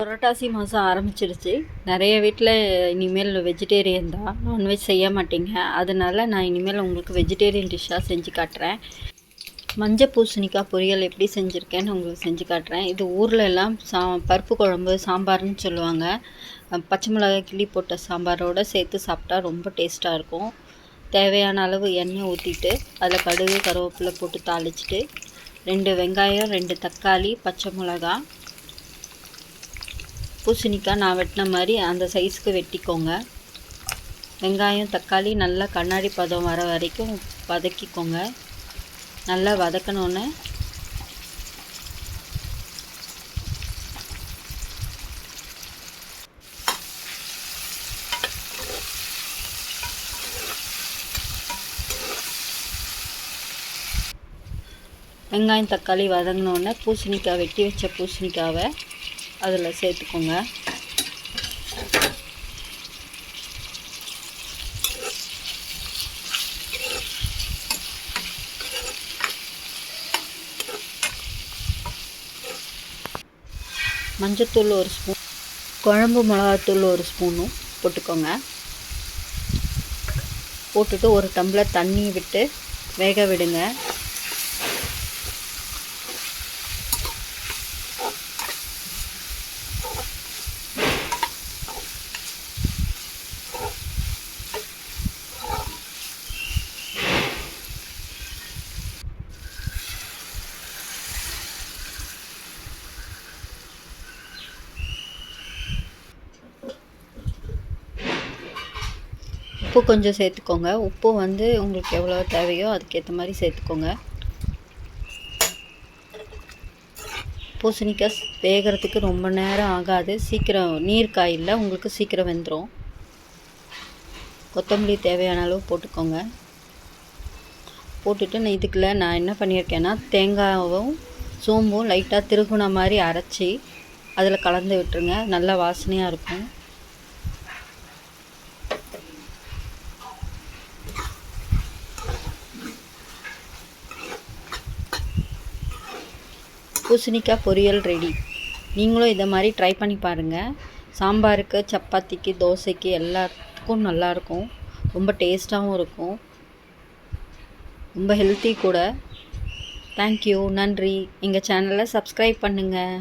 புரட்டாசி மாதம் ஆரம்பிச்சிருச்சு. நிறைய வீட்டில் இனிமேல் வெஜிடேரியன் தான். நான்வெஜ் செய்ய மாட்டீங்க. அதனால நான் இனிமேல் உங்களுக்கு வெஜிடேரியன் டிஷ்ஷாக செஞ்சு காட்டுறேன். மஞ்சள் பூசணிக்காய் பொரியல் எப்படி செஞ்சுருக்கேன்னு உங்களுக்கு செஞ்சு காட்டுறேன். இது ஊரில் எல்லாம் சா பருப்பு குழம்பு சாம்பார்னு சொல்லுவாங்க. பச்சை மிளகாய் கிள்ளி போட்ட சாம்பாரோடு சேர்த்து சாப்பிட்டா ரொம்ப டேஸ்ட்டாக இருக்கும். தேவையான அளவு எண்ணெய் ஊற்றிட்டு அதில் கடுகு கருவேப்பிலை போட்டு தாளிச்சிட்டு ரெண்டு வெங்காயம் ரெண்டு தக்காளி பச்சை மிளகாய் பூசணிக்காய் நான் வெட்டின மாதிரி அந்த சைஸ்க்கு வெட்டிக்கோங்க. வெங்காயம் தக்காளி நல்லா கண்ணாடி பதம் வர வரைக்கும் வதக்கிக்கோங்க. நல்லா வதக்கணுன்னு வெங்காயம் தக்காளி வதங்கினோடனே பூசணிக்காய் வெட்டி வச்ச பூசணிக்காவை அதில் சேர்த்துக்கோங்க. மஞ்சத்தூள் ஒரு ஸ்பூன் குழம்பு மிளகாத்தூள் ஒரு ஸ்பூனும் போட்டுக்கோங்க. போட்டுட்டு ஒரு டம்ளர் தண்ணி விட்டு வேக விடுங்க. உப்பு கொஞ்சம் சேர்த்துக்கோங்க. உப்பு வந்து உங்களுக்கு எவ்வளோ தேவையோ அதுக்கேற்ற மாதிரி சேர்த்துக்கோங்க. பூசணிக்காய் வேகிறதுக்கு ரொம்ப நேரம் ஆகாது. சீக்கிரம் நீர் காயில் உங்களுக்கு சீக்கிரம் வெந்துடும் கொத்தமல்லி தேவையான அளவு போட்டுக்கோங்க. போட்டுட்டு நான் இதுக்குள்ள நான் என்ன பண்ணியிருக்கேன்னா தேங்காயும் சோம்பும் லைட்டாக திருகுன மாதிரி அரைச்சி அதில் கலந்து விட்டுருங்க. நல்ல வாசனையாக இருக்கும். பூசணிக்காய் பொரியல் ரெடி நீங்களும் இதை மாதிரி ட்ரை பண்ணி பாருங்கள் சாம்பாருக்கு சப்பாத்திக்கு தோசைக்கு எல்லாத்துக்கும் நல்லாயிருக்கும். ரொம்ப டேஸ்ட்டாகவும் இருக்கும். ரொம்ப ஹெல்த்தி கூட. தேங்க்யூ நன்றி. எங்கள் சேனலை சப்ஸ்கிரைப் பண்ணுங்கள்